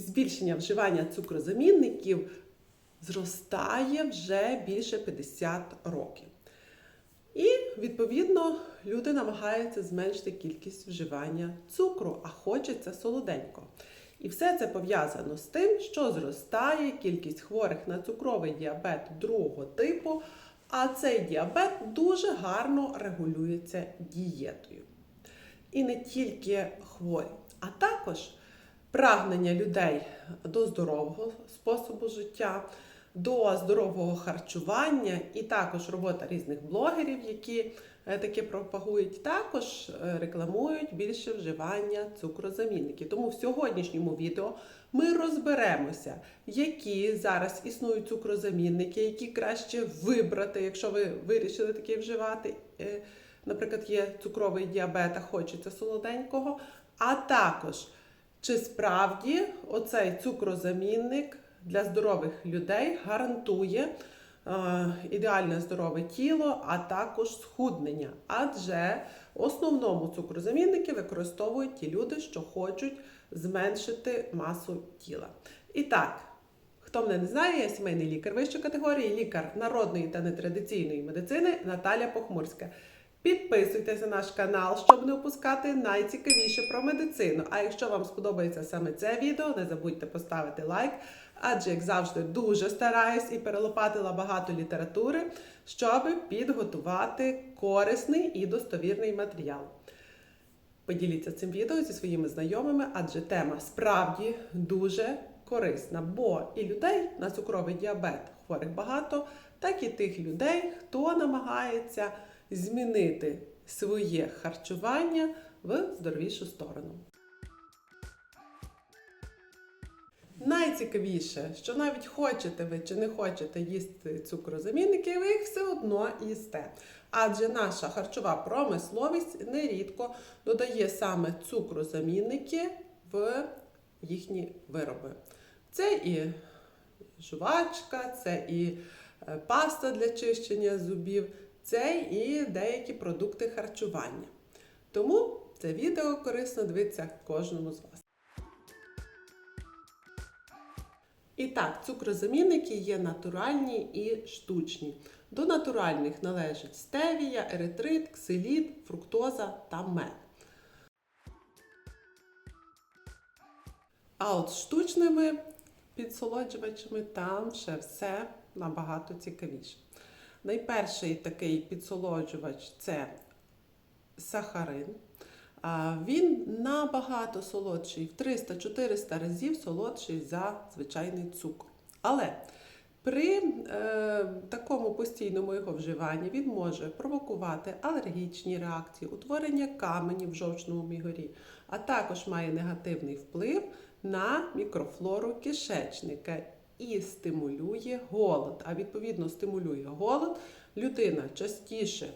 збільшення вживання цукрозамінників зростає вже більше 50 років. І, відповідно, люди намагаються зменшити кількість вживання цукру, а хочеться солоденько. І все це пов'язано з тим, що зростає кількість хворих на цукровий діабет другого типу, а цей діабет дуже гарно регулюється дієтою. І не тільки хворі, а також прагнення людей до здорового способу життя, до здорового харчування, і також робота різних блогерів, які е, таке пропагують, також е, рекламують більше вживання цукрозамінників. Тому в сьогоднішньому відео ми розберемося, які зараз існують цукрозамінники, які краще вибрати, якщо ви вирішили таке вживати. Е, Наприклад, є цукровий діабет, а хочеться солоденького. А також, чи справді оцей цукрозамінник для здорових людей гарантує е, ідеальне здорове тіло, а також схуднення. Адже в основному цукрозамінники використовують ті люди, що хочуть зменшити масу тіла. І так, хто мене не знає, я сімейний лікар вищої категорії, лікар народної та нетрадиційної медицини Наталя Похмурська. Підписуйтесь на наш канал, щоб не опускати найцікавіше про медицину. А якщо вам сподобається саме це відео, не забудьте поставити лайк, адже, як завжди, дуже стараюсь і перелопатила багато літератури, щоб підготувати корисний і достовірний матеріал. Поділіться цим відео зі своїми знайомими, адже тема справді дуже корисна, бо і людей на цукровий діабет хворих багато, так і тих людей, хто намагається змінити своє харчування в здоровішу сторону. Найцікавіше, що навіть хочете ви чи не хочете їсти цукрозамінники, ви їх все одно їсте. Адже наша харчова промисловість нерідко додає саме цукрозамінники в їхні вироби. Це і жувачка, це і е, паста для чищення зубів, це і деякі продукти харчування. Тому це відео корисно дивитися кожному з вас. І так, цукрозамінники є натуральні і штучні. До натуральних належать стевія, еритрит, ксиліт, фруктоза та мед. А от штучними підсолоджувачами там ще все набагато цікавіше. Найперший такий підсолоджувач це сахарин. Він набагато солодший, в 300-400 разів солодший за звичайний цукор. Але при е, такому постійному його вживанні він може провокувати алергічні реакції, утворення каменів в жовчному мігорі, а також має негативний вплив на мікрофлору кишечника і стимулює голод. А відповідно стимулює голод, людина частіше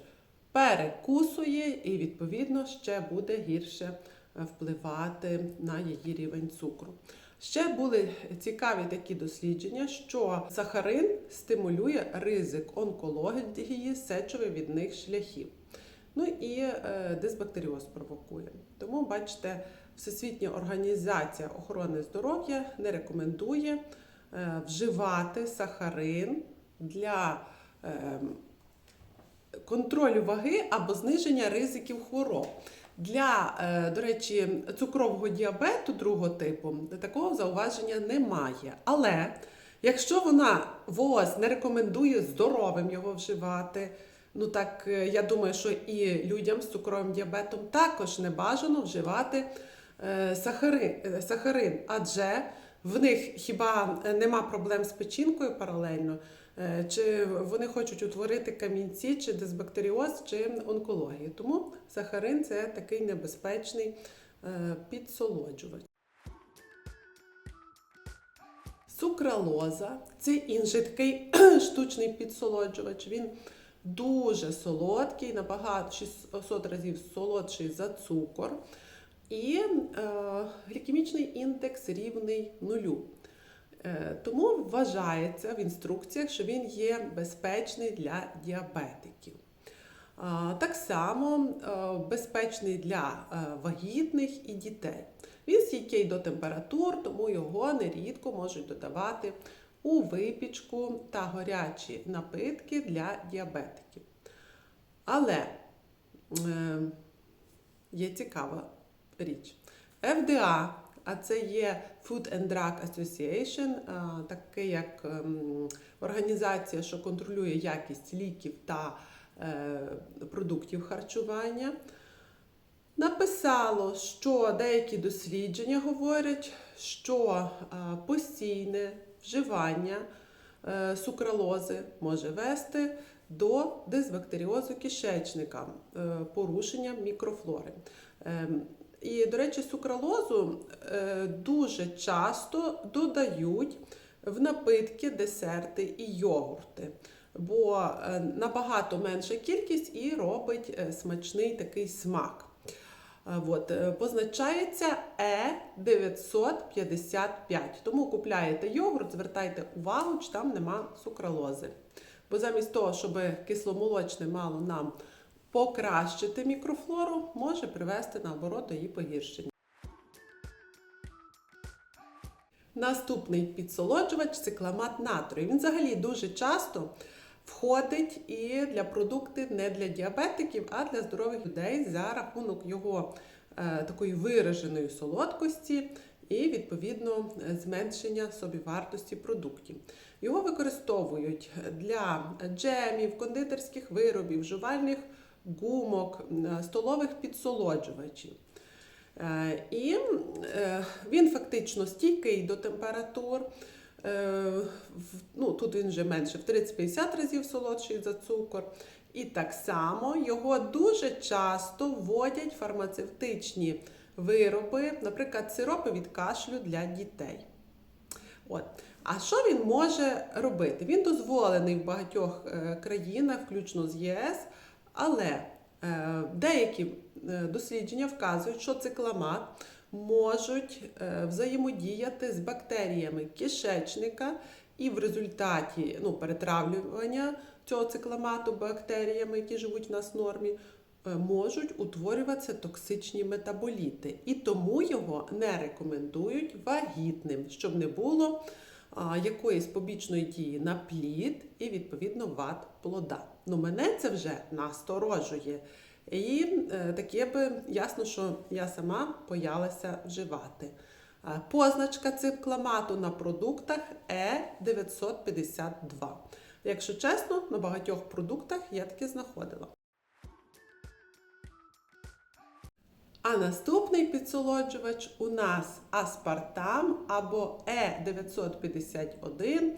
перекусує і, відповідно, ще буде гірше е, впливати на її рівень цукру. Ще були цікаві такі дослідження, що сахарин стимулює ризик онкології сечовивідних шляхів. Ну і е, дисбактеріоз провокує. Тому, бачите, Всесвітня організація охорони здоров'я не рекомендує вживати сахарин для е, контролю ваги або зниження ризиків хвороб. Для, е, до речі, цукрового діабету другого типу такого зауваження немає. Але якщо вона ВОЗ не рекомендує здоровим його вживати, ну так е, я думаю, що і людям з цукровим діабетом також не бажано вживати е, сахарин, е, сахарин, адже в них хіба нема проблем з печінкою паралельно, е, чи вони хочуть утворити камінці, чи дисбактеріоз, чи онкологію. Тому сахарин це такий небезпечний е, підсолоджувач. Сукралоза це інший такий штучний підсолоджувач. Він дуже солодкий, набагато 600 разів солодший за цукор. І е, глікемічний індекс рівний нулю. Е, тому вважається в інструкціях, що він є безпечний для діабетиків. Е, так само е, безпечний для е, вагітних і дітей. Він стійкий до температур, тому його нерідко можуть додавати у випічку та гарячі напитки для діабетиків. Але е, є цікава річ. FDA, а це є Food and Drug Association, таке як ем, організація, що контролює якість ліків та е, продуктів харчування. Написало, що деякі дослідження говорять, що постійне вживання е, сукралози може вести до дисбактеріозу кишечника, е, порушення мікрофлори. І, до речі, сукралозу е, дуже часто додають в напитки, десерти і йогурти, бо е, набагато менша кількість і робить е, смачний такий смак. От, позначається Е955. Тому купляєте йогурт, звертайте увагу, чи там нема сукралози. Бо замість того, щоб кисломолочне мало нам покращити мікрофлору, може привести наоборот до її погіршення. Наступний підсолоджувач цикламат натрію. Він взагалі дуже часто входить і для продуктів не для діабетиків, а для здорових людей за рахунок його е, такої вираженої солодкості і відповідно зменшення собівартості продуктів. Його використовують для джемів, кондитерських виробів, жувальних гумок, е, столових підсолоджувачів. Е, І е, він фактично стійкий до температур. Ну, тут він вже менше, в 30-50 разів солодший за цукор. І так само його дуже часто вводять фармацевтичні вироби, наприклад, сиропи від кашлю для дітей. От. А що він може робити? Він дозволений в багатьох країнах, включно з ЄС, але е, деякі е, дослідження вказують, що цикламат можуть е, взаємодіяти з бактеріями кишечника, і в результаті ну, перетравлювання цього цикламату бактеріями, які живуть в нас в нормі, можуть утворюватися токсичні метаболіти. І тому його не рекомендують вагітним, щоб не було якоїсь побічної дії на плід і відповідно вад плода. Ну, мене це вже насторожує. І е, таке би ясно, що я сама боялася вживати. Позначка цикламату на продуктах Е952. Якщо чесно, на багатьох продуктах я таке знаходила. А наступний підсолоджувач у нас аспартам або Е Е951.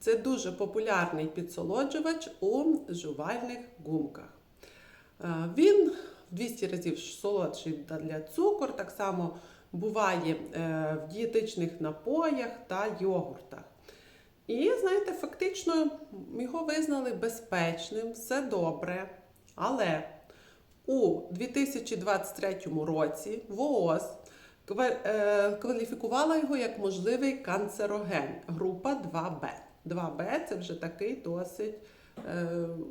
Це дуже популярний підсолоджувач у жувальних гумках. Е, Він в 200 разів солодший для цукор, так само буває е, в дієтичних напоях та йогуртах. І, знаєте, фактично його визнали безпечним, все добре. Але у 2023 році ВООЗ е, кваліфікувала його як можливий канцероген, група 2Б. 2Б це вже такий досить е,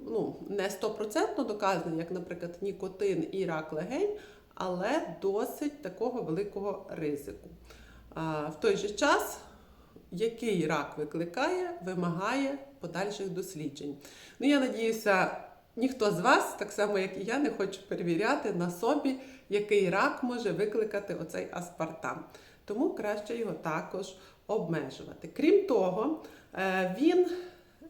ну, не стопроцентно доказаний, як, наприклад, нікотин і рак легень, але досить такого великого ризику. В той же час, який рак викликає, вимагає подальших досліджень. Ну, я надіюся, ніхто з вас, так само як і я, не хоче перевіряти на собі, який рак може викликати оцей аспартам. Тому краще його також обмежувати. Крім того, е, він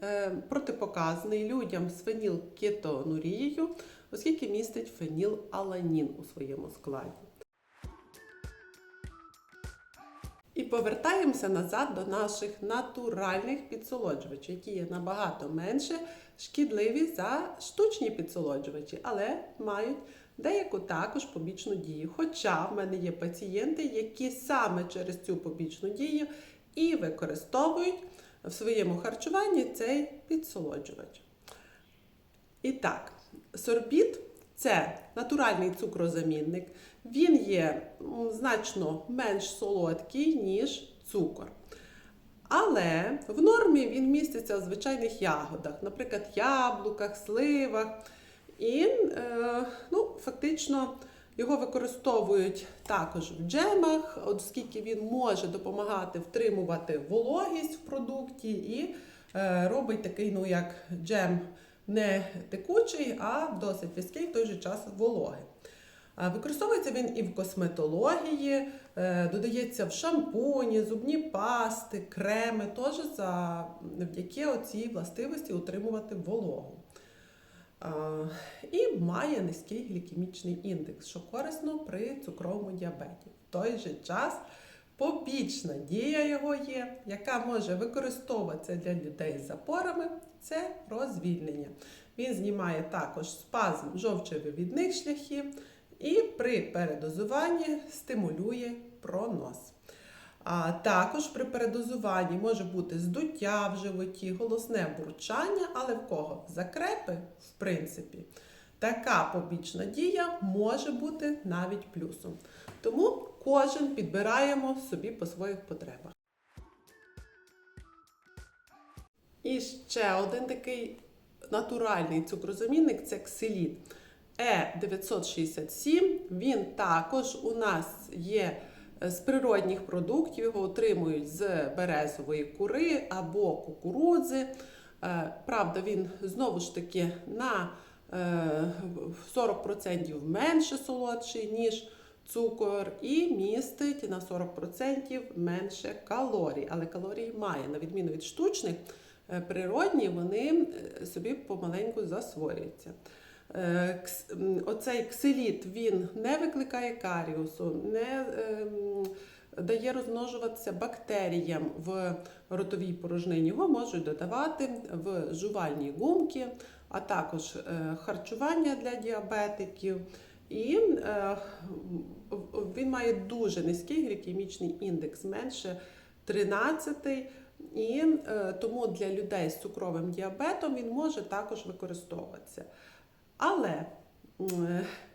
е, протипоказаний людям з фенілкетонурією, оскільки містить фенілаланін у своєму складі. І повертаємося назад до наших натуральних підсолоджувачів, які є набагато менше шкідливі за штучні підсолоджувачі, але мають деяку також побічну дію. Хоча в мене є пацієнти, які саме через цю побічну дію і використовують в своєму харчуванні цей підсолоджувач. І так, сорбіт це натуральний цукрозамінник. Він є значно менш солодкий, ніж цукор. Але в нормі він міститься в звичайних ягодах, наприклад, яблуках, сливах. І е, ну, фактично Його використовують також в джемах, оскільки він може допомагати втримувати вологість в продукті і е, робить такий, ну як джем не текучий, а досить в'язкий, в той же час вологий. Використовується він і в косметології, додається в шампуні, зубні пасти, креми, теж завдяки оцій властивості утримувати вологу. І має низький глікемічний індекс, що корисно при цукровому діабеті. В той же час побічна дія його є, яка може використовуватися для людей з запорами, це розвільнення. Він знімає також спазм жовчовивідних шляхів і при передозуванні стимулює пронос. А також при передозуванні може бути здуття в животі, голосне бурчання, але в кого закрепи, в принципі, така побічна дія може бути навіть плюсом. Тому кожен підбираємо собі по своїх потребах. І ще один такий натуральний цукрозамінник це ксиліт. Е967. Він також у нас є з природних продуктів, його отримують з березової кури або кукурудзи. Е, Правда, він знову ж таки на е, 40% менше солодший, ніж цукор, і містить на 40% менше калорій. Але калорії має, на відміну від штучних, е, природні, вони е, собі помаленьку засвоюються. Е, Оцей ксиліт він не викликає каріусу, не ем, дає розмножуватися бактеріям в ротовій порожнині. Його можуть додавати в жувальні гумки, а також е, харчування для діабетиків. І е, він має дуже низький глікемічний індекс, менше 13. І тому для людей з цукровим діабетом він може також використовуватися. Але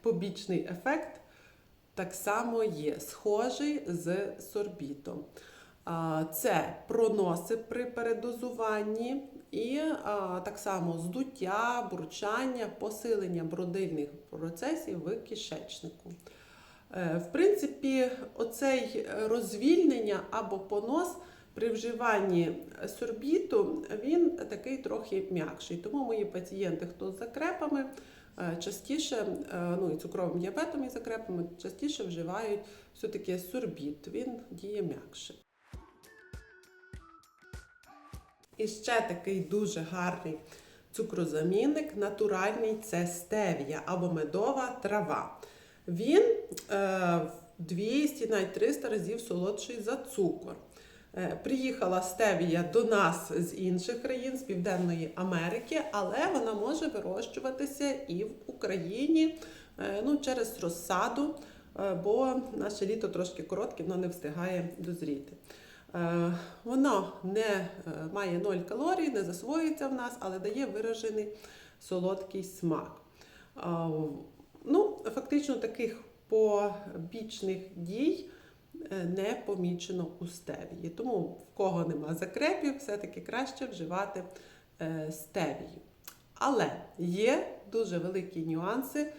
побічний ефект так само є схожий з сорбітом. Це проноси при передозуванні і так само здуття, бурчання, посилення бродильних процесів в кишечнику. Е, В принципі, оцей розвільнення або понос при вживанні сорбіту він такий трохи м'якший. Тому мої пацієнти, хто з закрепами, частіше, е, ну і цукровим діабетом і закрепами, частіше вживають все-таки сорбіт. Він діє м'якше. І ще такий дуже гарний цукрозамінник, натуральний це стевія або медова трава. Він е, 200, навіть 300 разів солодший за цукор. Е, Приїхала стевія до нас з інших країн, з Південної Америки, але вона може вирощуватися і в Україні е, ну, через розсаду, е, бо наше літо трошки коротке, воно не встигає дозріти. Воно не має 0 калорій, не засвоюється в нас, але дає виражений солодкий смак. Ну, фактично таких побічних дій не помічено у стевії. Тому в кого нема закрепів, все-таки краще вживати е, стевію. Але є дуже великі нюанси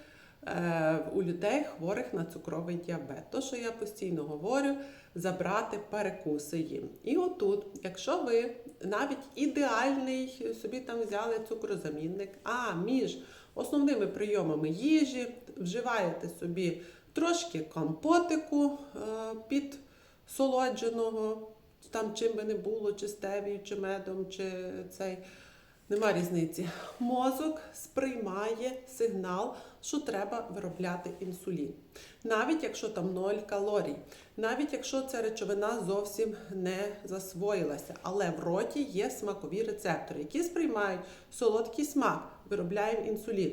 е, у людей, хворих на цукровий діабет. То, що я постійно говорю, забрати перекуси їм. І отут, якщо ви навіть ідеальний собі там взяли цукрозамінник, а між основними прийомами їжі вживаєте собі трошки компотику е, під солодженого, там чим би не було, чи стевію, чи медом, чи цей. Нема різниці. Мозок сприймає сигнал, що треба виробляти інсулін. Навіть якщо там 0 калорій, навіть якщо ця речовина зовсім не засвоїлася, але в роті є смакові рецептори, які сприймають солодкий смак, виробляємо інсулін.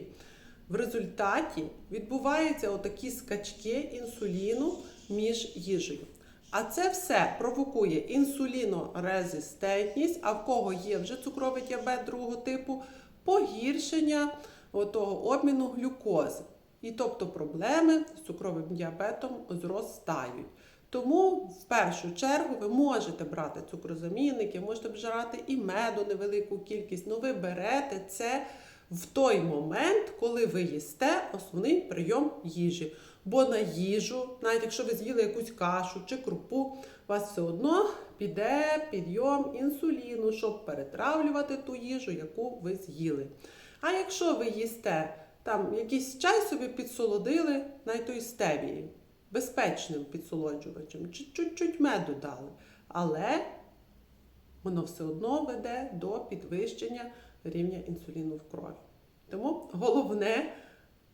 В результаті відбуваються отакі скачки інсуліну між їжею. А це все провокує інсулінорезистентність, а в кого є вже цукровий діабет другого типу, погіршення того обміну глюкози. І тобто проблеми з цукровим діабетом зростають. Тому в першу чергу ви можете брати цукрозамінники, можете брати і меду невелику кількість, але ви берете це в той момент, коли ви їсте основний прийом їжі. Бо на їжу, навіть якщо ви з'їли якусь кашу чи крупу, у вас все одно піде підйом інсуліну, щоб перетравлювати ту їжу, яку ви з'їли. А якщо ви їсте там якийсь чай собі підсолодили, навіть той стевії, безпечним підсолоджувачем, чи чуть-чуть меду дали, але воно все одно веде до підвищення рівня інсуліну в крові. Тому головне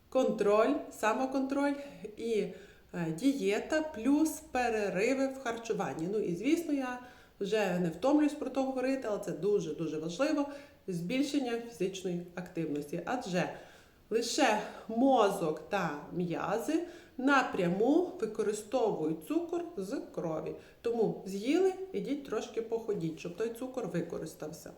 контроль, самоконтроль і е, дієта плюс перериви в харчуванні. Ну і звісно, я вже не втомлююсь про то говорити, але це дуже-дуже важливо збільшення фізичної активності. Адже лише мозок та м'язи напряму використовують цукор з крові. Тому з'їли, ідіть трошки походіть, щоб той цукор використався.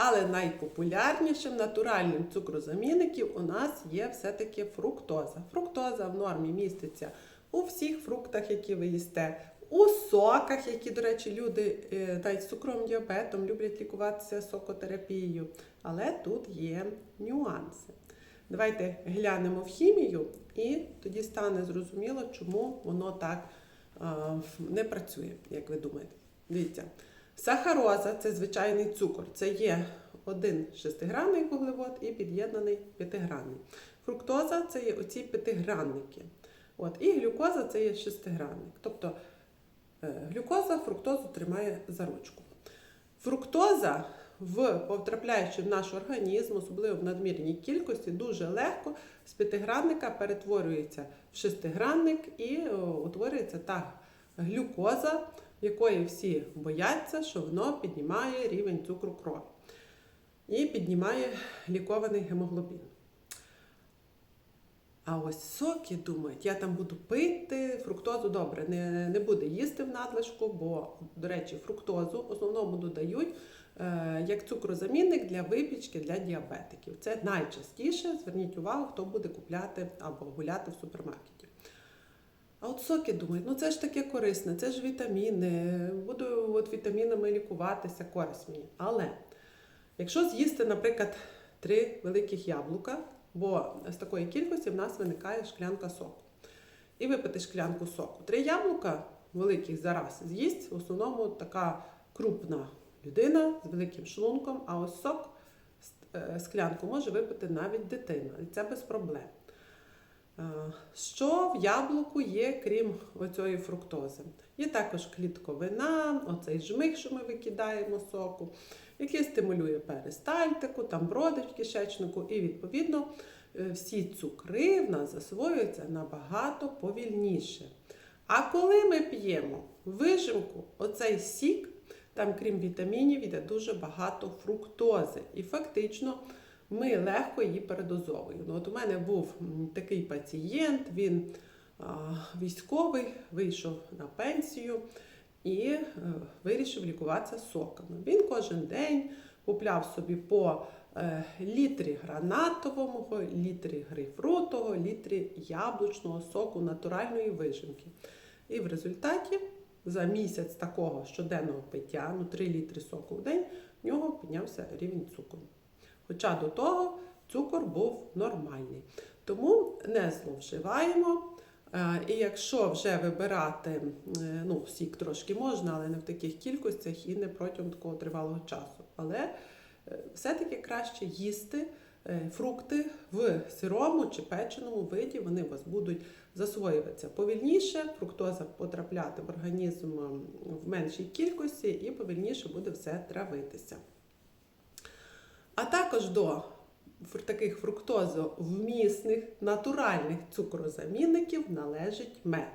Але найпопулярнішим натуральним цукрозамінників у нас є все-таки фруктоза. Фруктоза в нормі міститься у всіх фруктах, які ви їсте, у соках, які, до речі, люди е, навіть з цукровим діабетом люблять лікуватися сокотерапією. Але тут є нюанси. Давайте глянемо в хімію, і тоді стане зрозуміло, чому воно так не працює, як ви думаєте. Дивіться, сахароза це звичайний цукор. Це є один шестигранний вуглевод і під'єднаний п'ятигранний. Фруктоза це є оці п'ятигранники. От, і глюкоза це є шестигранник. Тобто е, глюкоза фруктозу тримає за ручку. Фруктоза в потрапляючи в наш організм, особливо в надмірній кількості, дуже легко з п'ятигранника перетворюється в шестигранник і о, утворюється та глюкоза, якої всі бояться, що воно піднімає рівень цукру крові і піднімає лікований гемоглобін. А ось соки думають, я там буду пити фруктозу добре, не, не буде їсти в надлишку, бо, до речі, фруктозу в основному додають е, як цукрозамінник для випічки для діабетиків. Це найчастіше, зверніть увагу, хто буде купляти або гуляти в супермаркеті. А от соки думають, ну це ж таке корисне, це ж вітаміни, буду от вітамінами лікуватися, користь мені. Але якщо з'їсти, наприклад, три великих яблука, бо з такої кількості в нас виникає шклянка соку. І випити шклянку соку. Три яблука великих зараз з'їсть в основному така крупна людина з великим шлунком, а ось сок е, склянку може випити навіть дитина. І це без проблем. Е, Що в яблуку є, крім оцієї фруктози? Є також клітковина, оцей жмих, що ми викидаємо соку, який стимулює перистальтику, там бродить в кишечнику, і відповідно е, всі цукри в нас засвоюються набагато повільніше. А коли ми п'ємо вижимку, оцей сік, там, крім вітамінів, йде дуже багато фруктози. І фактично ми легко її передозовуємо. Ну, от у мене був такий пацієнт, він військовий, вийшов на пенсію і е, вирішив лікуватися соками. Він кожен день купляв собі по е, літрі гранатового, літрі грейпфрутового, літрі яблучного соку натуральної вижимки. І в результаті за місяць такого щоденного пиття, ну 3 літри соку в день, в нього піднявся рівень цукру. Хоча до того цукор був нормальний. Тому не зловживаємо. Е, І якщо вже вибирати, е, ну, сік трошки можна, але не в таких кількостях і не протягом такого тривалого часу. Але е, все-таки краще їсти фрукти в сирому чи печеному виді, вони у вас будуть засвоюватися повільніше, фруктоза потрапляти в організм в меншій кількості і повільніше буде все травитися. А також до таких фруктозовмісних натуральних цукрозамінників належить мед.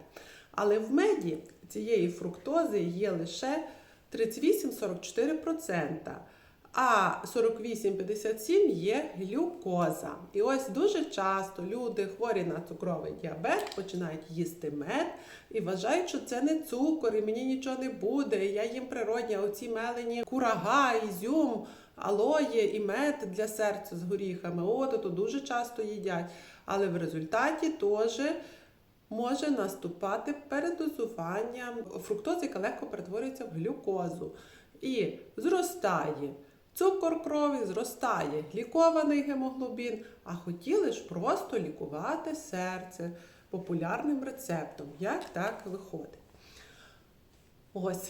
Але в меді цієї фруктози є лише 38-44%, а 48-57 є глюкоза. І ось дуже часто люди, хворі на цукровий діабет, починають їсти мед і вважають, що це не цукор, і мені нічого не буде. Я їм природні, оці мелені курага, ізюм, алоє і мед для серця з горіхами. От, то дуже часто їдять. Але в результаті теж може наступати передозування фруктози, яка легко перетворюється в глюкозу. І зростає цукор крові, зростає глікований гемоглобін, а хотіли ж просто лікувати серце популярним рецептом. Як так виходить? Ось.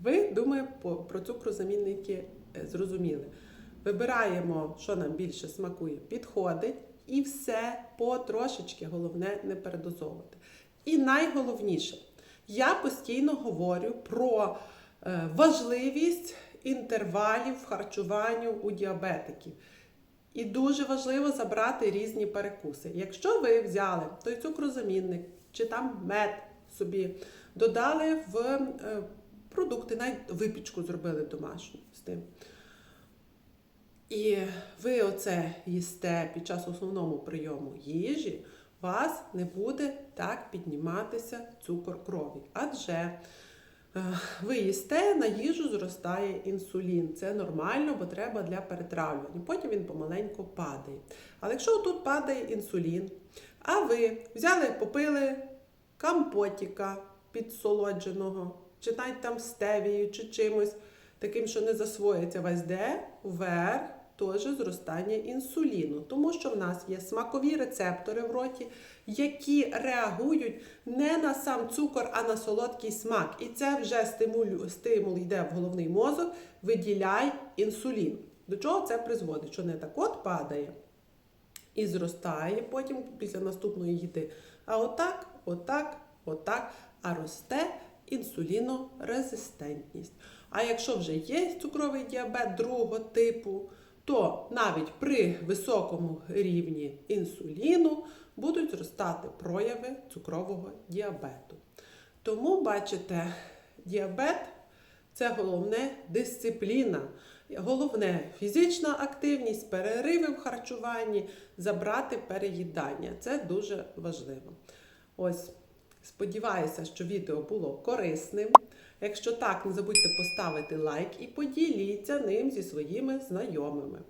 Ви, думаю, по- про цукрозамінники зрозуміли. Вибираємо, що нам більше смакує, підходить, і все потрошечки, головне не передозовувати. І найголовніше, я постійно говорю про е, важливість інтервалів в у діабетиків. І дуже важливо забрати різні перекуси. Якщо ви взяли той цукрозамінник чи там мед собі, додали в е, продукти, навіть випічку зробили домашню з тим. І ви оце їсте під час основному прийому їжі, вас не буде так підніматися цукор крові. Адже е, ви їсте, на їжу зростає інсулін. Це нормально, бо треба для перетравлювання. Потім він помаленьку падає. Але якщо тут падає інсулін, а ви взяли, попили компотіка підсолодженого, чи навіть там стевією, чи чимось таким, що не засвоїться весь де, вверх теж зростання інсуліну, тому що в нас є смакові рецептори в роті, які реагують не на сам цукор, а на солодкий смак. І це вже стимул, стимул йде в головний мозок, виділяй інсулін. До чого це призводить? Що не так от падає і зростає потім після наступної їди. А отак, отак, отак, а росте інсулінорезистентність. А якщо вже є цукровий діабет другого типу, то навіть при високому рівні інсуліну будуть зростати прояви цукрового діабету. Тому, бачите, діабет це головне дисципліна. Головне фізична активність, перериви в харчуванні, забрати переїдання. Це дуже важливо. Ось, сподіваюся, що відео було корисним. Якщо так, не забудьте поставити лайк і поділіться ним зі своїми знайомими.